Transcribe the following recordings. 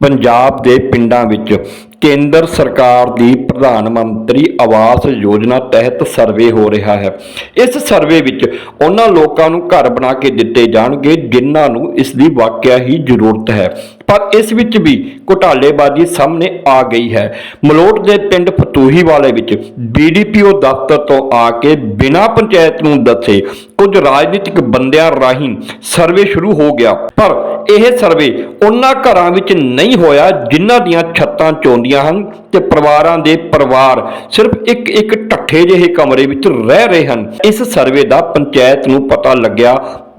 ਪੰਜਾਬ ਦੇ ਪਿੰਡਾਂ ਵਿੱਚ ਕੇਂਦਰ ਸਰਕਾਰ ਦੀ ਪ੍ਰਧਾਨ ਮੰਤਰੀ ਆਵਾਸ ਯੋਜਨਾ ਤਹਿਤ ਸਰਵੇ ਹੋ ਰਿਹਾ ਹੈ। ਇਸ ਸਰਵੇ ਵਿੱਚ ਉਹਨਾਂ ਲੋਕਾਂ ਨੂੰ ਘਰ ਬਣਾ ਕੇ ਦਿੱਤੇ ਜਾਣਗੇ, ਜਿਨ੍ਹਾਂ ਨੂੰ ਇਸ ਦੀ ਵਾਕਿਆ ਹੀ ਜ਼ਰੂਰਤ ਹੈ। ਪਰ ਇਸ ਵਿੱਚ ਵੀ ਘੁਟਾਲੇਬਾਜ਼ੀ ਸਾਹਮਣੇ ਆ ਗਈ ਹੈ। ਮਲੋਟ ਦੇ ਪਿੰਡ ਫਤੂਹੀ ਵਾਲੇ ਵਿੱਚ ਬੀਡੀਪੀਓ ਦਫ਼ਤਰ ਤੋਂ ਆ ਕੇ ਬਿਨਾਂ ਪੰਚਾਇਤ ਨੂੰ ਦੱਸੇ ਕੁਝ ਰਾਜਨੀਤਿਕ ਬੰਦਿਆਂ ਰਾਹੀਂ ਸਰਵੇ ਸ਼ੁਰੂ ਹੋ ਗਿਆ। ਪਰ ਇਹ ਸਰਵੇ ਉਹਨਾਂ ਘਰਾਂ ਵਿੱਚ ਨਹੀਂ ਹੋਇਆ ਜਿਨ੍ਹਾਂ ਦੀਆਂ ਛੱਤਾਂ ਚੋਂਦੀਆਂ ਹਨ ਤੇ ਪਰਿਵਾਰਾਂ ਦੇ ਪਰਿਵਾਰ ਸਿਰਫ ਇੱਕ ਇੱਕ ਢੱਠੇ ਜਿਹੇ ਕਮਰੇ ਵਿੱਚ ਰਹਿ ਰਹੇ ਹਨ। ਇਸ ਸਰਵੇ ਦਾ ਪੰਚਾਇਤ ਨੂੰ ਪਤਾ ਲੱਗਿਆ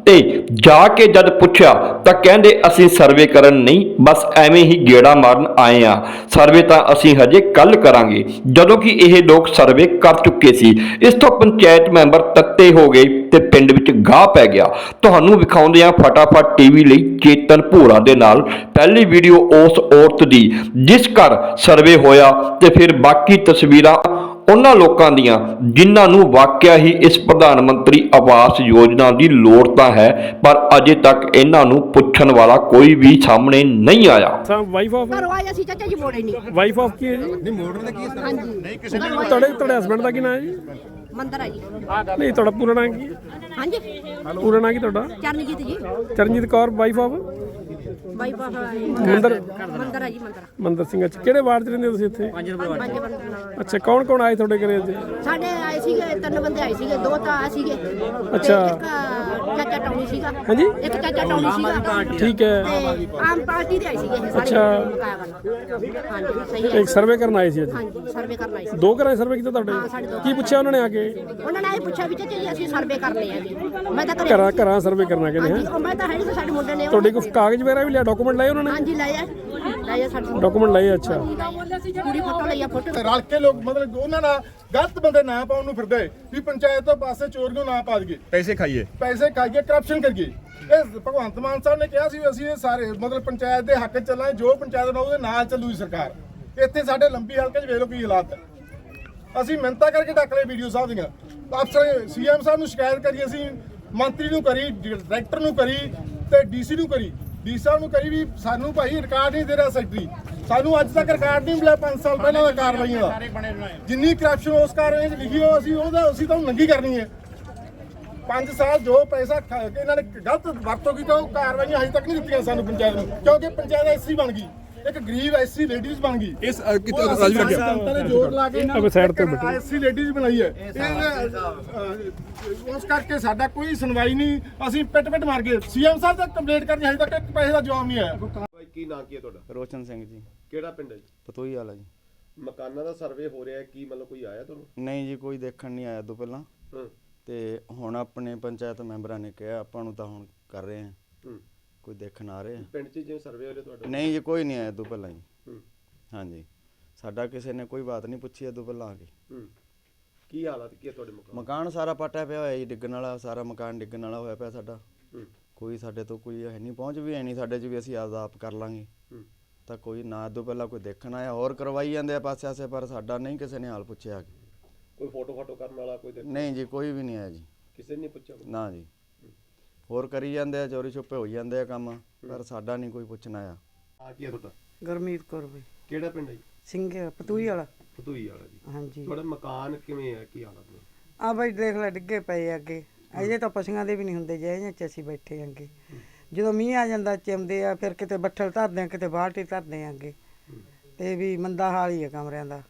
ਤੇ ਜਾ ਕੇ ਜਦ ਪੁੱਛਿਆ ਤਾਂ ਕਹਿੰਦੇ, ਅਸੀਂ ਸਰਵੇ ਕਰਨ ਨਹੀਂ, ਬਸ ਐਵੇਂ ਹੀ ਗੇੜਾ ਮਾਰਨ ਆਏ ਆ ਸਰਵੇ ਤਾਂ ਅਸੀਂ ਹਜੇ ਕੱਲ ਕਰਾਂਗੇ। ਜਦੋਂ ਕਿ ਇਹ ਲੋਕ ਸਰਵੇ ਕਰ ਚੁੱਕੇ ਸੀ, ਇਸ ਤੋਂ ਪੰਚਾਇਤ ਮੈਂਬਰ ਤੱਤੇ ਹੋ ਗਏ ਤੇ ਪਿੰਡ ਵਿੱਚ ਗਾਹ ਪੈ ਗਿਆ। ਤੁਹਾਨੂੰ ਵਿਖਾਉਂਦੇ ਆ ਫਟਾਫਟ ਟੀਵੀ ਲਈ ਚੇਤਨ ਭੂਰਾ ਦੇ ਨਾਲ ਪਹਿਲੀ ਵੀਡੀਓ ਉਸ ਔਰਤ ਦੀ, ਜਿਸ ਘਰ ਸਰਵੇ ਹੋਇਆ ਤੇ ਫਿਰ ਬਾਕੀ ਤਸਵੀਰਾਂ ਉਹਨਾਂ ਲੋਕਾਂ ਦੀਆਂ ਜਿਨ੍ਹਾਂ ਨੂੰ ਵਾਕਿਆ ਹੀ ਇਸ ਪ੍ਰਧਾਨ ਮੰਤਰੀ ਆਵਾਸ ਯੋਜਨਾ ਦੀ ਲੋੜ ਤਾਂ ਹੈ ਪਰ ਅਜੇ ਤੱਕ ਇਹਨਾਂ ਨੂੰ ਪੁੱਛਣ ਵਾਲਾ ਕੋਈ ਵੀ ਸਾਹਮਣੇ ਨਹੀਂ ਆਇਆ। ਸਾ ਵਾਈਫ ਆਫ ਘਰੋਂ ਆਇਆ ਸੀ ਚਾਚਾ ਜੀ ਮੋੜੇ ਨਹੀਂ। ਵਾਈਫ ਆਫ ਕੀ ਹੈ ਜੀ? ਨਹੀਂ ਮੋੜਨ ਦਾ ਕੀ ਹੈ? ਹਾਂਜੀ। ਨਹੀਂ ਕਿਸੇ ਤੁਹਾਡੇ ਤੁਹਾਡੇ ਹਸਬੰਡ ਦਾ ਕੀ ਨਾਮ ਹੈ ਜੀ? ਮੰਦਰ ਆ ਜੀ। ਨਹੀਂ ਤੁਹਾਡਾ ਪੂਰਾ ਨਾਮ ਕੀ ਹੈ? ਹਾਂਜੀ। ਪੂਰਾ ਨਾਮ ਕੀ ਤੁਹਾਡਾ? ਚਰਨਜੀਤ ਜੀ। ਚਰਨਜੀਤ ਕੌਰ ਵਾਈਫ ਆਫ ਮੰਦਰ? ਮੰਦਰ ਆ ਜੀ ਮੰਦਰ। ਮੰਦਰ ਸਿੰਘ ਅੱਛਾ ਕਿਹੜੇ ਵਾਰਡ 'ਚ ਰਹਿੰਦੇ ਹੋ ਤੁਸੀਂ ਇੱਥੇ? ਪੰਜ ਬੰਦੇ ਅੱਛਾ ਕੌਣ ਕੌਣ ਆਏ ਤੁਹਾਡੇ ਘਰੇ ਅੱਜ ਸਾਡੇ ਆਏ ਸੀਗੇ ਤਿੰਨ ਬੰਦੇ ਆਏ ਸੀਗੇ ਦੋ ਤਾਂ ਆਏ ਸੀਗੇ। ਅੱਛਾ। ਇੱਕ ਚਾਚਾ ਟੌਣੀ ਸੀਗਾ। ਹਾਂਜੀ? ਇੱਕ ਚਾਚਾ ਟੌਣੀ ਸੀਗਾ। ਠੀਕ ਹੈ। ਤੇ ਆਮ ਪਾਰਟੀ ਦੇ ਆਏ ਸੀਗੇ ਇਹ ਸਾਰੇ। ਅੱਛਾ। ਮੁਕਾਇਆ ਵਾਲਾ। ਹਾਂਜੀ ਸਹੀ ਹੈ। ਇੱਕ ਸਰਵੇ ਕਰਨ ਆਏ ਸੀ ਅੱਜ? ਹਾਂਜੀ ਸਰਵੇ ਕਰਨ ਆਏ ਸੀ। ਦੋ ਘਰਾਂ ਸਰਵੇ ਕੀਤਾ ਸਾਡੇ ਤੁਹਾਡੇ ਦੋ ਕੀ ਪੁੱਛਿਆ ਉਹਨਾਂ ਨੇ ਆ ਕੇ? ਉਹਨਾਂ ਨੇ ਇਹ ਪੁੱਛਿਆ ਵੀ ਚਾਚਾ ਜੀ ਅਸੀਂ ਸਰਵੇ ਕਰਨੇ ਆ ਜੀ ਮੈਂ ਤਾਂ ਘਰੇ ਘਰਾਂ ਘਰਾਂ ਸਰਵੇ ਕਰਨਾ ਕਹਿੰਦੇ ਹਾਂਜੀ ਉਹ ਮੈਂ ਤਾਂ ਹੈ ਨਹੀਂ ਸੀ, ਸਾਡੇ ਮੁੰਡੇ ਨੇ ਤੁਹਾਡੇ ਕੋਲ ਕਾਗਜ਼ ਵਗੈਰਾ ਵੀ ਲਿਆ ਡਾਕੂਮੈਂਟ ਲਏ ਉਹਨਾਂ ਨੇ? ਹਾਂਜੀ ਲਾਇਆ ਲਾਇਆ ਸਾਡੇ ਡਾਕੂਮੈਂਟ ਲਏ ਅੱਛਾ। ਪੂਰੀ ਫੋਟੋ ਲਈ ਆ ਫੋਟੋ। ਰਲ ਕੇ ਲੋਕ ਮਤਲਬ ਉਹਨਾਂ ਨਾਲ ਗਲਤ ਬੰਦੇ ਨਾ ਪਾਉਣ ਨੂੰ ਫਿਰਦੇ ਵੀ ਪੰਚਾਇਤ ਤੋਂ ਪਾਸੇ ਚੋਰ ਨੂੰ ਨਾ ਪਾ ਦਈਏ। ਪੈਸੇ ਖਾਈਏ। ਪੈਸੇ ਖਾਈਏ ਕਰਪਸ਼ਨ ਕਰੀਏ। ਇਹ ਭਗਵੰਤ ਮਾਨ ਸਾਹਿਬ ਨੇ ਕਿਹਾ ਸੀ ਵੀ ਅਸੀਂ ਇਹ ਸਾਰੇ ਮਤਲਬ ਪੰਚਾਇਤ ਦੇ ਹੱਕ 'ਚ ਚੱਲਾਂਗੇ ਜੋ ਪੰਚਾਇਤ ਨਾਲ ਉਹਦੇ ਨਾਲ ਚੱਲੂਗੀ ਸਰਕਾਰ। ਇੱਥੇ ਸਾਡੇ ਲੰਬੀ ਹਲਕੇ 'ਚ ਵੇਖ ਲਓ ਕੀ ਹਾਲਾਤ ਹੈ। ਅਸੀਂ ਮਿਹਨਤਾਂ ਕਰਕੇ ਡੱਕ ਲਏ ਵੀਡੀਓ ਸਾਹਿਬ ਦੀਆਂ। ਅਫਸਰ ਸੀਐਮ ਸਾਹਿਬ ਨੂੰ ਸ਼ਿਕਾਇਤ ਕਰੀ ਅਸੀਂ ਮੰਤਰੀ ਨੂੰ ਕਰੀ ਡਾਇਰੈਕਟਰ ਨੂੰ ਕਰੀ ਤੇ ਡੀਸੀ ਨੂੰ ਕਰੀ। ਡੀ ਸਾਹਿਬ ਨੂੰ ਕਰੀ ਵੀ ਸਾਨੂੰ ਭਾਈ ਰਿਕਾਰਡ ਨਹੀਂ ਦੇ ਰਿਹਾ ਸੈਕਟਰੀ ਸਾਨੂੰ ਅੱਜ ਤੱਕ ਰਿਕਾਰਡ ਨਹੀਂ ਮਿਲਿਆ 5 ਸਾਲ ਪਹਿਲਾਂ ਦਾ ਕਾਰਵਾਈਆਂ ਦਾ। ਜਿੰਨੀ ਕਰਪਸ਼ਨ ਉਸ ਕਾਰਵਾਈ 'ਚ ਲਿਖੀ ਹੋ ਅਸੀਂ ਉਹਦਾ ਅਸੀਂ ਤਾਂ ਨੰਗੀ ਕਰਨੀ ਹੈ। 5 ਸਾਲ ਜੋ ਪੈਸਾ ਇਹਨਾਂ ਨੇ ਗਲਤ ਵਰਤੋਂ ਕੀਤੀ ਉਹ ਕਾਰਵਾਈਆਂ ਹਜੇ ਤੱਕ ਨਹੀਂ ਦਿੱਤੀਆਂ ਸਾਨੂੰ ਪੰਚਾਇਤ ਨੂੰ ਕਿਉਂਕਿ ਪੰਚਾਇਤ ਐਸੀ ਬਣ ਗਈ। ਇੱਕ ਗਰੀਬ ਐਸੀ ਲੇਡੀਜ਼ ਬਣ ਗਈ। ਇਸ ਕਿਤੇ ਰਾਜੂ ਲੱਗਿਆ। ਜਨਤਾ ਨੇ ਜ਼ੋਰ ਲਾ ਕੇ ਅਬੇ side ਤੇ ਬੈਠੋ। ਐਸੀ ਲੇਡੀਜ਼ ਬਣਾਈ ਹੈ। ਇਹ, ਉਸ ਕਰਕੇ ਸਾਡਾ ਕੋਈ ਸੁਣਵਾਈ ਨਹੀਂ। ਅਸੀਂ ਪਿੱਟ ਪਿੱਟ ਮਾਰ ਗਏ। ਸੀਐਮ ਸਾਹਿਬ ਤੱਕ ਕੰਪਲੇਂਟ ਕਰਨੀ ਹਜੇ ਤੱਕ ਇੱਕ ਪੈਸੇ ਦਾ ਜਵਾਬ ਨਹੀਂ ਆਇਆ। ਭਾਈ ਕੀ ਨਾਂ ਕੀ ਹੈ ਤੁਹਾਡਾ? ਰੋਸ਼ਨ ਸਿੰਘ ਜੀ। ਕਿਹੜਾ ਪਿੰਡ ਹੈ ਜੀ? ਪਤੋਈ ਵਾਲਾ ਜੀ। ਮਕਾਨਾਂ ਦਾ ਸਰਵੇ ਹੋ ਰਿਹਾ ਹੈ ਕੀ ਮਤਲਬ ਕੋਈ ਆਇਆ ਤੁਹਾਨੂੰ? ਨਹੀਂ ਜੀ ਕੋਈ ਦੇਖਣ ਨਹੀਂ ਆਇਆ ਤੋਂ ਪਹਿਲਾਂ। ਤੇ ਹੁਣ ਆਪਣੇ ਪੰਚਾਇਤ ਮੈਂਬਰਾਂ ਨੇ ਕਿਹਾ ਆਪਾਂ ਨੂੰ ਤਾਂ ਹੁਣ ਕਰ ਰਹੇ ਆ ਹੂੰ। ਕੋਈ ਦੇਖਣ ਆ ਰਿਹਾ ਪਿੰਡ 'ਚ ਜਿਵੇਂ ਸਰਵੇ ਹੋ ਰਿਹਾ ਤੁਹਾਡਾ ਨਹੀਂ ਜੀ ਕੋਈ ਨਹੀਂ ਆਇਆ ਤੋਂ ਪਹਿਲਾਂ ਜੀ। ਹੂੰ। ਹਾਂਜੀ। ਸਾਡਾ ਕਿਸੇ ਨੇ ਕੋਈ ਬਾਤ ਨਹੀਂ ਪੁੱਛੀ ਤੋਂ ਪਹਿਲਾਂ ਆ ਕੇ। ਹੂੰ। ਕੀ ਹਾਲਾਤ ਕੀ ਹੈ ਤੁਹਾਡੇ ਮਕਾਨ? ਮਕਾਨ ਸਾਰਾ ਪਟਿਆ ਪਿਆ ਹੋਇਆ ਜੀ ਡਿੱਗਣ ਵਾਲਾ ਸਾਰਾ ਮਕਾਨ ਡਿੱਗਣ ਵਾਲਾ ਹੋਇਆ ਪਿਆ ਸਾਡਾ। ਹੂੰ। ਕੋਈ ਸਾਡੇ ਤੋਂ ਕੋਈ ਹੈ ਨਹੀਂ ਪਹੁੰਚ ਵੀ ਹੈ ਨਹੀਂ ਸਾਡੇ 'ਚ ਵੀ ਅਸੀਂ ਆਪਦਾ ਆਪ ਕਰ ਲਾਂਗੇ। ਹੂੰ। ਤਾਂ ਕੋਈ ਨਾ ਤੋਂ ਪਹਿਲਾਂ ਕੋਈ ਦੇਖਣ ਆਇਆ ਹੋਰ ਕਰਵਾਈ ਜਾਂਦੇ ਆ ਪਾਸੇ ਆਸੇ ਪਰ ਸਾਡਾ ਨਹੀਂ ਕਿਸੇ ਨੇ ਹਾਲ ਪੁੱਛਿਆ ਕੋਈ ਫੋਟੋ ਫੋਟੋ ਕਰਨ ਵਾਲਾ ਕੋਈ ਨਹੀਂ ਜੀ ਕੋਈ ਵੀ ਨਹੀਂ ਆਇਆ ਜੀ। ਕਿਸੇ ਨੇ ਨਹੀਂ ਪੁੱਛਿਆ? ਨਾ ਜੀ। ਹੋਰ ਕਰੀ ਜਾਂਦੇ ਆ ਚੋਰੀ ਛੁਪੇ ਹੋਈ ਜਾਂਦੇ ਆ ਕੰਮ ਪਰ ਸਾਡਾ ਨਹੀਂ ਕੋਈ ਪੁੱਛਣ ਆਇਆ ਆ ਕੀ ਹੈ ਤੁਹਾਡਾ? ਗਰਮੀਤ ਕੌਰ ਬਈ। ਕਿਹੜਾ ਪਿੰਡ ਹੈ ਜੀ? ਸਿੰਘ ਪਤੂਈ ਵਾਲਾ। ਫਤੂਈ ਵਾਲਾ ਜੀ। ਹਾਂਜੀ। ਤੁਹਾਡਾ ਮਕਾਨ ਕਿਵੇਂ ਹੈ ਕੀ ਹਾਲਾਤ ਨੇ ਆ ਬਈ ਦੇਖ ਲੈ ਡਿੱਗੇ ਪਏ ਆ ਅੱਗੇ। ਅਜੇ ਤਾਂ ਪਸ਼ੂਆਂ ਦੇ ਵੀ ਨਹੀਂ ਹੁੰਦੇ ਜਿਹੇ ਚ ਅਸੀਂ ਬੈਠੇ ਆਂਗੇ ਜਦੋਂ ਮੀਂਹ ਆ ਜਾਂਦਾ ਚਿਮਦੇ ਆ ਫਿਰ ਕਿਤੇ ਬੱਠਲ ਧਰਦੇ ਆ ਕਿਤੇ ਬਾਲਟੀ ਧਰਦੇ ਆ ਅੱਗੇ। ਤੇ ਵੀ ਮੰਦਾ ਹਾਲ ਹੀ ਆ ਕਮਰਿਆਂ ਦਾ।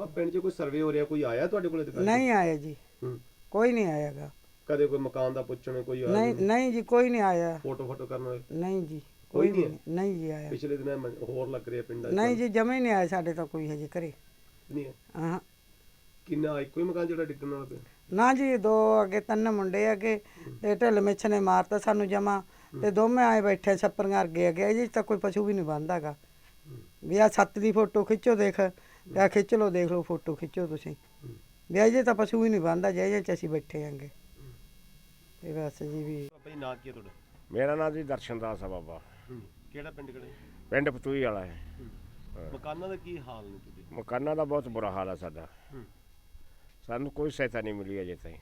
ਆ ਪਿੰਡ 'ਚ ਕੋਈ ਸਰਵੇ ਹੋ ਰਿਹਾ ਕੋਈ ਆਇਆ ਤੁਹਾਡੇ ਕੋਲੇ ਨਹੀਂ ਆਇਆ ਜੀ। ਹੂੰ। ਕੋਈ ਨਹੀਂ ਆਇਆਗਾ। ਕਦੇ ਕੋਈ ਮਕਾਨ ਦਾ ਪੁੱਛਣ ਕੋਈ ਆਇਆ ਨਹੀਂ ਨਹੀਂ? ਜੀ ਕੋਈ ਨਹੀਂ ਆਇਆ। ਫੋਟੋ ਫੋਟੋ ਕਰਨ ਵਾਲੇ? ਨਹੀਂ ਜੀ ਕੋਈ ਨਹੀਂ ਨਹੀਂ ਜੀ ਆਇਆ। ਪਿਛਲੇ ਦਿਨਾਂ ਹੋਰ ਲੱਗ ਰਿਹਾ ਪਿੰਡਾਂ 'ਚ। ਨਹੀਂ ਜੀ ਜਮੇ ਨਹੀਂ ਆਇਆ ਸਾਡੇ ਤਾਂ ਕੋਈ ਹਜੇ ਘਰੇ। ਨਹੀਂ ਹੈ। ਹਾਂ। ਕਿੰਨਾ ਇੱਕੋ ਹੀ ਮਕਾਨ ਜਿਹੜਾ ਡਿੱਗਣ ਵਾਲਾ ਪਿਆ? ਨਾ ਜੀ ਦੋ ਅੱਗੇ ਤਿੰਨ ਮੁੰਡੇ ਅੱਗੇ ਤੇ ਢਿੱਲ ਮਿੱਛ ਨੇ ਮਾਰਤਾ ਸਾਨੂੰ ਜਮਾ ਤੇ ਦੋਵੇਂ ਆਏ ਬੈਠੇ ਛੱਪਰੀਆਂ ਅੱਗੇ ਅੱਗੇ। ਜੀ ਤਾਂ ਕੋਈ ਪਸ਼ੂ ਵੀ ਨਹੀਂ ਬੰਦਾਗਾ ਵੀ ਆ ਛੱਤ ਦੀ ਫੋਟੋ ਖਿੱਚੋ ਦੇਖ ਆ ਖਿੱਚ ਲਓ ਦੇਖ ਲਓ ਫੋਟੋ ਖਿੱਚੋ ਤੁਸੀਂ। ਵੀ ਅਜੇ ਤਾਂ ਪਸ਼ੂ ਵੀ ਨਹੀਂ ਬੰਦਾ ਜੇ ਚ ਅਸੀਂ ਬੈਠੇ ਆਂਗੇ ਤੇ ਬਸ ਜੀ ਵੀ ਭਾਈ ਨਾਂ ਕੀ ਹੈ ਤੁਹਾਡਾ? ਮੇਰਾ ਨਾਮ ਜੀ ਦਰਸ਼ਨ ਦਾਸ ਆ ਬਾਬਾ। ਕਿਹੜਾ ਪਿੰਡ ਕਿਹੜਾ? ਪਿੰਡ ਪਤੂਈ ਵਾਲਾ ਹੈ। ਮਕਾਨਾਂ ਦਾ ਕੀ ਹਾਲ ਨੇ ਤੁਹਾਡੇ? ਮਕਾਨਾਂ ਦਾ ਬਹੁਤ ਬੁਰਾ ਹਾਲ ਆ ਸਾਡਾ। ਸਾਨੂੰ ਕੋਈ ਸਹਾਇਤਾ ਨਹੀਂ ਮਿਲੀ ਅਜੇ ਤਾਈਂ।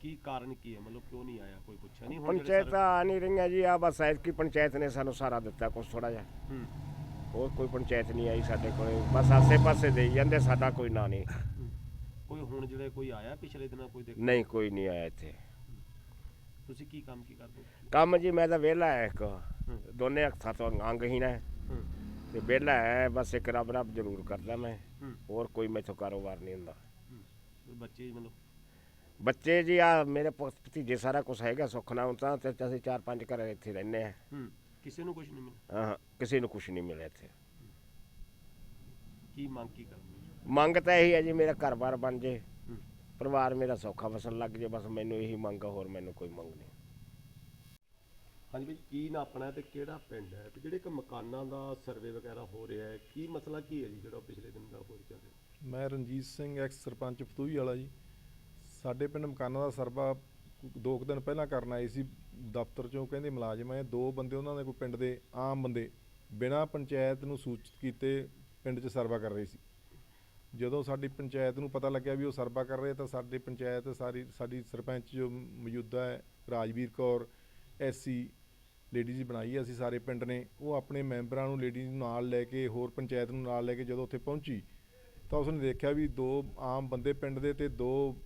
ਕੀ ਕਾਰਨ ਕੀ ਹੈ? ਮਤਲਬ ਕਿਉਂ ਨਹੀਂ ਆਇਆ? ਕੋਈ ਪੁੱਛਿਆ ਨਹੀਂ ਹੁਣ ਜਿਹੜੇ ਪੰਚਾਇਤਾਂ ਆ ਨਹੀਂ ਰਹੀਆਂ ਜੀ ਆ ਬਸ ਐਤਕੀ ਪੰਚਾਇਤ ਨੇ ਸਾਨੂੰ ਸਾਰਾ ਦਿੱਤਾ ਕੁਛ ਥੋੜਾ ਜਿਹਾ। ਹੂੰ। ਹੋਰ ਕੋਈ ਪੰਚਾਇਤ ਨਹੀਂ ਆਈ ਸਾਡੇ ਕੋਲੇ। ਬਸ ਆਸੇ ਪਾਸੇ ਦੇਈ ਜਾਂਦੇ ਸਾਡਾ ਕੋਈ ਨਾਂ ਨਹੀਂ। ਹੁਣ ਜਿਹੜੇ ਕੋਈ ਆਇਆ ਪਿਛਲੇ ਦਿਨਾਂ ਕੋਈ ਦੇਖ? ਨਹੀਂ ਕੋਈ ਨਹੀਂ ਆਇਆ ਇੱਥੇ। ਤੁਸੀਂ ਕੀ ਕੰਮ ਕੀ ਕਰਦੇ ਹੋ? ਕੰਮ ਜੀ ਮੈਂ ਤਾਂ ਵਿਹਲਾ ਹੈ ਇੱਕ। ਦੋਨੇ ਹੱਥਾਂ ਤੋਂ ਅੰਗਹੀਣ ਹੈ ਹੂੰ। ਤੇ ਵਿਹਲਾ ਹੈ ਬਸ ਇੱਕ ਰੱਬ ਰੱਬ ਜ਼ਰੂਰ ਕਰਦਾ ਮੈਂ। ਹੂੰ। ਹੋਰ ਕੋਈ ਮੈਥੋਂ ਕਾਰੋਬਾਰ ਨਹੀਂ ਹੁੰਦਾ। ਬੱਚੇ ਮਤਲਬ? ਬੱਚੇ ਜੀ ਆ ਮੇਰੇ ਪੁੱਤ ਭਤੀਜੇ ਸਾਰਾ ਕੁਝ ਹੈਗਾ ਸੁੱਖ ਨਾਲ ਤਾਂ ਤੇ ਅਸੀਂ ਚਾਰ ਪੰਜ ਘਰ ਇੱਥੇ ਰਹਿੰਦੇ ਆ ਹੂੰ। ਕਿਸੇ ਨੂੰ ਕੁਝ ਨਹੀਂ ਮਿਲਿਆ? ਹਾਂ ਕਿਸੇ ਨੂੰ ਕੁਝ ਨਹੀਂ ਮਿਲਿਆ ਇੱਥੇ। ਕੀ ਮੰਗ ਕੀ ਕਰਦੇ ਹੋ? ਮੰਗ ਤਾਂ ਇਹੀ ਹੈ ਜੀ ਮੇਰਾ ਘਰ-ਬਾਰ ਬਣ ਜੇ ਪਰਿਵਾਰ ਮੇਰਾ ਸੌਖਾ ਵਸਣ ਲੱਗ ਜੇ ਬਸ ਮੈਨੂੰ ਇਹੀ ਮੰਗ ਆ ਹੋਰ ਮੈਨੂੰ ਕੋਈ ਮੰਗ ਨਹੀਂ। ਹਾਂਜੀ ਭਾਈ ਕੀ ਨਾ ਆਪਣਾ ਤੇ ਕਿਹੜਾ ਪਿੰਡ ਹੈ? ਤੇ ਜਿਹੜੇ ਕਿ ਮਕਾਨਾਂ ਦਾ ਸਰਵੇ ਵਗੈਰਾ ਹੋ ਰਿਹਾ ਹੈ ਕੀ ਮਸਲਾ ਕੀ ਹੈ ਜੀ ਜਿਹੜਾ ਪਿਛਲੇ ਦਿਨ ਦਾ ਹੋ ਚੱਲ ਰਿਹਾ ਮੈਂ ਰਣਜੀਤ ਸਿੰਘ ਐਕਸ ਸਰਪੰਚ ਫਤੂਹੀ ਵਾਲਾ ਜੀ। ਸਾਡੇ ਪਿੰਡ ਮਕਾਨਾਂ ਦਾ ਸਰਵਾ ਦੋ ਕੁ ਦਿਨ ਪਹਿਲਾਂ ਕਰਨ ਆਏ ਸੀ ਦਫ਼ਤਰ ਚੋਂ ਕਹਿੰਦੇ ਮੁਲਾਜ਼ਮ ਆਏ ਦੋ ਬੰਦੇ ਉਹਨਾਂ ਦੇ ਕੋਈ ਪਿੰਡ ਦੇ ਆਮ ਬੰਦੇ ਬਿਨਾਂ ਪੰਚਾਇਤ ਨੂੰ ਸੂਚਿਤ ਕੀਤੇ ਪਿੰਡ 'ਚ ਸਰਵਾ ਕਰ ਰਹੇ ਸੀ। ਜਦੋਂ ਸਾਡੀ ਪੰਚਾਇਤ ਨੂੰ ਪਤਾ ਲੱਗਿਆ ਵੀ ਉਹ ਸਰਵਾ ਕਰ ਰਹੇ ਤਾਂ ਸਾਡੀ ਪੰਚਾਇਤ ਸਾਰੀ, ਸਾਡੀ ਸਰਪੰਚ ਜੋ ਮੌਜੂਦਾ ਹੈ, ਰਾਜਵੀਰ ਕੌਰ, ਐਸਸੀ, ਲੇਡੀਜ਼ ਬਣਾਈ ਹੈ ਅਸੀਂ ਸਾਰੇ ਪਿੰਡ ਨੇ, ਉਹ ਆਪਣੇ ਮੈਂਬਰਾਂ ਨੂੰ, ਲੇਡੀਜ਼ ਨੂੰ ਨਾਲ ਲੈ ਕੇ, ਹੋਰ ਪੰਚਾਇਤ ਨੂੰ ਨਾਲ ਲੈ ਕੇ ਜਦੋਂ ਉੱਥੇ ਪਹੁੰਚੀ, ਤਾਂ ਉਸਨੇ ਦੇਖਿਆ ਵੀ ਦੋ ਆਮ ਬੰਦੇ ਪਿੰਡ ਦੇ ਤੇ ਦੋ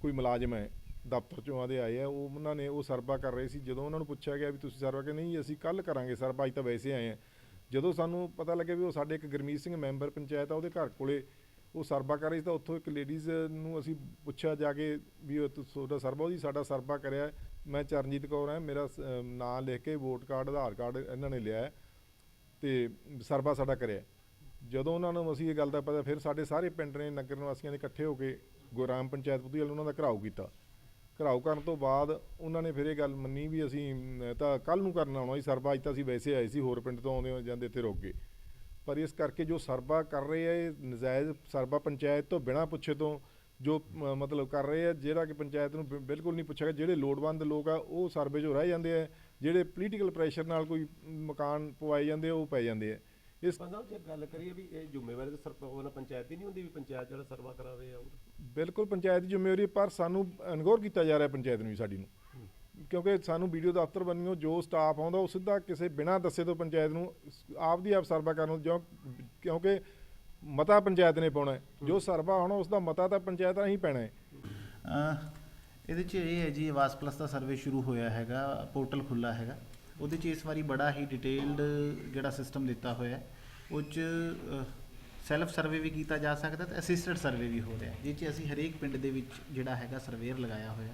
ਕੋਈ ਮੁਲਾਜ਼ਮ ਹੈ, ਦਫ਼ਤਰ ਚੋਂ ਆਦੇ ਆਏ ਆ, ਉਹ ਉਹਨਾਂ ਨੇ ਉਹ ਸਰਵਾ ਕਰ ਰਹੇ ਸੀ। ਜਦੋਂ ਉਹਨਾਂ ਨੂੰ ਪੁੱਛਿਆ ਗਿਆ ਵੀ ਤੁਸੀਂ ਸਰਵਾ ਕਿ ਨਹੀਂ ਅਸੀਂ ਕੱਲ ਕਰਾਂਗੇ ਸਰਵਾ ਅੱਜ ਤਾਂ ਵੈਸੇ ਆਏ ਆ। ਜਦੋਂ ਸਾਨੂੰ ਪਤਾ ਲੱਗਿਆ ਵੀ ਉਹ ਸਾਡੇ ਇੱਕ ਗੁਰਮੀਤ ਸਿੰਘ ਮੈਂਬਰ ਪੰਚਾਇਤ ਆ, ਉਹਦੇ ਘਰ ਕੋਲੇ ਉਹ ਸਰਵਾ ਕਰ ਰਹੀ ਸੀ ਤਾਂ ਉੱਥੋਂ ਇੱਕ ਲੇਡੀਜ਼ ਨੂੰ ਅਸੀਂ ਪੁੱਛਿਆ ਜਾ ਕੇ ਵੀ ਉਹ ਤੁਹਾਡਾ ਸਰਵਾ ਜੀ, ਸਾਡਾ ਸਰਬਾ ਕਰਿਆ ਮੈਂ ਚਰਨਜੀਤ ਕੌਰ ਹਾਂ, ਮੇਰਾ ਸ- ਨਾਂ ਲਿਖ ਕੇ ਵੋਟ ਕਾਰਡ ਆਧਾਰ ਕਾਰਡ ਇਹਨਾਂ ਨੇ ਲਿਆ ਹੈ ਤੇ ਸਰਵਾ ਸਾਡਾ ਕਰਿਆ ਜਦੋਂ ਉਹਨਾਂ ਨੂੰ ਅਸੀਂ ਇਹ ਗੱਲ ਦਾ ਪਤਾ, ਫਿਰ ਸਾਡੇ ਸਾਰੇ ਪਿੰਡ ਨੇ ਨਗਰ ਨਿਵਾਸੀਆਂ ਨੇ ਇਕੱਠੇ ਹੋ ਕੇ ਗੁਰਾਮ ਪੰਚਾਇਤ ਪੁੱਤੀਵਾਲ ਉਹਨਾਂ ਦਾ ਘਰਾਓ ਕੀਤਾ। ਘਰਾਓ ਕਰਨ ਤੋਂ ਬਾਅਦ ਉਹਨਾਂ ਨੇ ਫਿਰ ਇਹ ਗੱਲ ਮੰਨੀ ਵੀ ਅਸੀਂ ਤਾਂ ਕੱਲ ਨੂੰ ਕਰਨ ਆਉਣਾ ਸੀ ਸਰਵਾ ਅੱਜ ਤਾਂ ਅਸੀਂ ਵੈਸੇ ਆਏ ਸੀ, ਹੋਰ ਪਿੰਡ ਤੋਂ ਆਉਂਦੇ ਜਾਂਦੇ ਇੱਥੇ ਰੁਕ ਗਏ। ਪਰ ਇਸ ਕਰਕੇ ਜੋ ਸਰਵਾ ਕਰ ਰਹੇ ਆ ਇਹ ਨਜਾਇਜ਼ ਸਰਵਾ ਪੰਚਾਇਤ ਤੋਂ ਬਿਨਾਂ ਪੁੱਛੇ ਤੋਂ ਜੋ ਮਤਲਬ ਕਰ ਰਹੇ ਆ ਜਿਹੜਾ ਕਿ ਪੰਚਾਇਤ ਨੂੰ ਬਿਲਕੁਲ ਨਹੀਂ ਪੁੱਛਿਆ ਜਿਹੜੇ ਲੋੜਵੰਦ ਲੋਕ ਆ ਉਹ ਸਰਵੇ 'ਚੋਂ ਰਹਿ ਜਾਂਦੇ ਆ। ਜਿਹੜੇ ਪੋਲੀਟੀਕਲ ਪ੍ਰੈਸ਼ਰ ਨਾਲ ਕੋਈ ਮਕਾਨ ਪਵਾਏ ਜਾਂਦੇ ਆ ਉਹ ਪੈ ਜਾਂਦੇ ਆ। ਇਸ ਸਾਹਿਬ ਜੇ ਗੱਲ ਕਰੀਏ ਵੀ ਇਹ ਜ਼ਿੰਮੇਵਾਰੀ ਤਾਂ ਸਰਪੰਚ ਪੰਚਾਇਤ ਦੀ ਨਹੀਂ ਹੁੰਦੀ ਵੀ ਪੰਚਾਇਤ ਜਿਹੜਾ ਸਰਵਾ ਕਰਾ ਰਹੇ ਆ। ਬਿਲਕੁਲ ਪੰਚਾਇਤ ਦੀ ਜ਼ਿੰਮੇਵਾਰੀ ਪਰ ਸਾਨੂੰ ਅਨਗੌਰ ਕੀਤਾ ਜਾ ਰਿਹਾ ਪੰਚਾਇਤ ਨੂੰ ਵੀ ਸਾਡੀ ਨੂੰ। ਕਿਉਂਕਿ ਸਾਨੂੰ ਵੀਡੀਓ ਦਫ਼ਤਰ ਬਣੀਓ ਜੋ ਸਟਾਫ ਆਉਂਦਾ, ਉਹ ਸਿੱਧਾ ਕਿਸੇ ਬਿਨਾਂ ਦੱਸੇ ਤੋਂ ਪੰਚਾਇਤ ਨੂੰ ਸ- ਆਪਦੀ ਆਪ ਸਰਵਾ ਕਰਨ ਨੂੰ, ਜੋ ਕਿਉਂਕਿ ਮਤਾ ਪੰਚਾਇਤ ਨੇ ਪਾਉਣਾ ਜੋ ਸਰਵਾ ਹੋਣਾ ਉਸ ਦਾ ਮਤਾ ਤਾਂ ਪੰਚਾਇਤ ਰਾਹੀਂ ਪੈਣਾ ਹੈ। ਇਹਦੇ 'ਚ ਇਹ ਹੈ ਜੀ, ਆਵਾਸ ਪਲੱਸ ਦਾ ਸਰਵੇ ਸ਼ੁਰੂ ਹੋਇਆ ਹੈਗਾ, ਪੋਰਟਲ ਖੁੱਲਾ ਹੈਗਾ। ਉਹਦੇ 'ਚ ਇਸ ਵਾਰੀ ਬੜਾ ਹੀ ਡਿਟੇਲਡ ਜਿਹੜਾ ਸਿਸਟਮ ਦਿੱਤਾ ਹੋਇਆ ਹੈ। ਉਹ 'ਚ ਸੈਲਫ ਸਰਵੇ ਵੀ ਕੀਤਾ ਜਾ ਸਕਦਾ ਤੇ ਅਸਿਸਟਡ ਸਰਵੇ ਵੀ ਹੋ ਰਿਹਾ ਹੈ। 'ਚ ਅਸੀਂ ਹਰੇਕ ਪਿੰਡ ਦੇ ਵਿੱਚ ਜਿਹੜਾ ਹੈਗਾ ਸਰਵੇਅਰ ਲਗਾਇਆ ਹੋਇਆ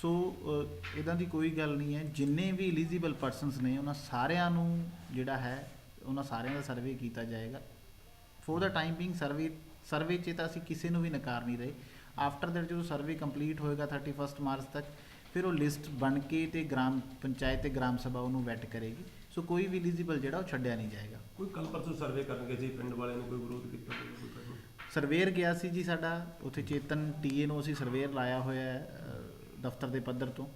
ਸੋ ਇਦਾਂ ਦੀ ਕੋਈ ਗੱਲ ਨਹੀਂ ਹੈ। ਜਿੰਨੇ ਵੀ ਐਲੀਜੀਬਲ ਪਰਸਨਸ ਨੇ ਉਹਨਾਂ ਸਾਰਿਆਂ ਨੂੰ ਜਿਹੜਾ ਹੈ ਉਹਨਾਂ ਸਾਰਿਆਂ ਦਾ ਸਰਵੇ ਕੀਤਾ ਜਾਏਗਾ। For the time being survey survey 'ਚ ਤਾਂ ਅਸੀਂ ਕਿਸੇ ਨੂੰ ਵੀ ਨਕਾਰ ਨਹੀਂ ਰਹੇ। ਆਫਟਰ ਦੈਟ ਜਦੋਂ ਸਰਵੇ ਕੰਪਲੀਟ ਹੋਏਗਾ 31 ਮਾਰਚ ਤੱਕ ਫਿਰ ਉਹ ਲਿਸਟ ਬਣ ਕੇ ਤੇ ਗ੍ਰਾਮ ਪੰਚਾਇਤ ਤੇ ਗ੍ਰਾਮ ਸਭਾ ਉਹਨੂੰ ਵੈਟ ਕਰੇਗੀ। ਸੋ ਕੋਈ ਵੀ ਐਲੀਜੀਬਲ ਜਿਹੜਾ ਉਹ ਛੱਡਿਆ ਨਹੀਂ ਜਾਏਗਾ। ਕੋਈ ਕੱਲ ਪਰਸੋਂ ਸਰਵੇ ਕਰਨਗੇ ਜੀ ਪਿੰਡ ਵਾਲਿਆਂ ਨੇ ਕੋਈ ਵਿਰੋਧ ਕੀਤਾ ਸਰਵੇਅਰ ਗਿਆ ਸੀ ਜੀ ਸਾਡਾ ਉੱਥੇ ਚੇਤਨ ਟੀਏ ਨੂੰ ਅਸੀਂ ਸਰਵੇਅਰ ਲਾਇਆ ਹੋਇਆ ਹੈ। ਦਫ਼ਤਰ ਦੇ ਪੱਧਰ ਤੋਂ।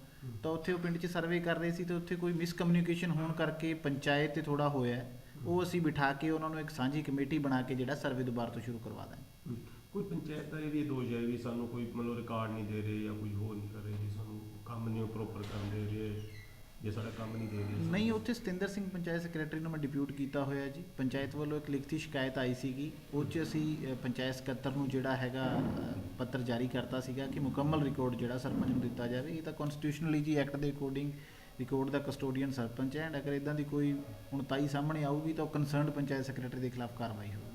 ਤਾਂ ਉੱਥੇ ਉਹ ਪਿੰਡ 'ਚ ਸਰਵੇ ਕਰ ਰਹੇ ਸੀ ਤੇ ਉੱਥੇ ਕੋਈ ਮਿਸਕਮਿਊਨੀਕੇਸ਼ਨ ਹੋਣ ਕਰਕੇ ਪੰਚਾਇਤ ਤੇ ਥੋੜਾ ਹੋਇਆ। ਉਹ ਅਸੀਂ ਬਿਠਾ ਕੇ ਉਹਨਾਂ ਨੂੰ ਇੱਕ ਸਾਂਝੀ ਕਮੇਟੀ ਬਣਾ ਕੇ ਜਿਹੜਾ ਸਰਵੇ ਦੁਬਾਰਾ ਤੋਂ ਸ਼ੁਰੂ ਕਰਵਾ ਦਾਂਗੇ। ਕੋਈ ਪੰਚਾਇਤ ਦਾ ਇਹ ਵੀ ਦੋਸ਼ ਹੈ ਵੀ ਸਾਨੂੰ ਕੋਈ ਮਤਲਬ ਰਿਕਾਰਡ ਨਹੀਂ ਦੇ ਰਹੇ ਜਾਂ ਕੁਝ ਹੋਰ ਨਹੀਂ ਕਰ ਰਹੇ ਜੀ ਸਾਨੂੰ ਕੰਮ ਨਹੀਂ ਪ੍ਰੋਪਰ ਕਰਨ ਦੇ ਰਹੇ। ਜੇ ਸਾਡਾ ਕੰਮ ਨਹੀਂ ਦੇ ਰਹੇ ਨਹੀਂ, ਉੱਥੇ ਸਤਿੰਦਰ ਸਿੰਘ ਪੰਚਾਇਤ ਸੈਕਟਰੀ ਨੂੰ ਮੈਂ ਡਿਪਿਊਟ ਕੀਤਾ ਹੋਇਆ ਜੀ। ਪੰਚਾਇਤ ਵੱਲੋਂ ਇੱਕ ਲਿਖਤੀ ਸ਼ਿਕਾਇਤ ਆਈ ਸੀਗੀ। ਉਹ 'ਚ ਅਸੀਂ ਪੰਚਾਇਤ ਸਕੱਤਰ ਨੂੰ ਜਿਹੜਾ ਹੈਗਾ ਪੱਤਰ ਜਾਰੀ ਕਰਤਾ ਸੀਗਾ ਕਿ ਮੁਕੰਮਲ ਰਿਕਾਰਡ ਜਿਹੜਾ ਸਰਪੰਚ ਨੂੰ ਦਿੱਤਾ ਜਾਵੇ। ਇਹ ਤਾਂ ਕਨਸਟੀਟਿਊਸ਼ਨਲੀ ਜੀ ਐਕਟ ਦੇ ਅਕੋਰਡਿੰਗ ਰਿਕਾਰਡ ਦਾ ਕਸਟੋਡੀਅਨ ਸਰਪੰਚ ਹੈ। ਐਂਡ ਅਗਰ ਇਦਾਂ ਦੀ ਕੋਈ ਹੁਣ ਤਾਈ ਸਾਹਮਣੇ ਆਊਗੀ ਤਾਂ ਉਹ ਕੰਸਰਨਡ ਪੰਚਾਇਤ ਸੈਕਟਰੀ ਦੇ ਖਿਲਾਫ ਕਾਰਵਾਈ ਹੋਊਗੀ।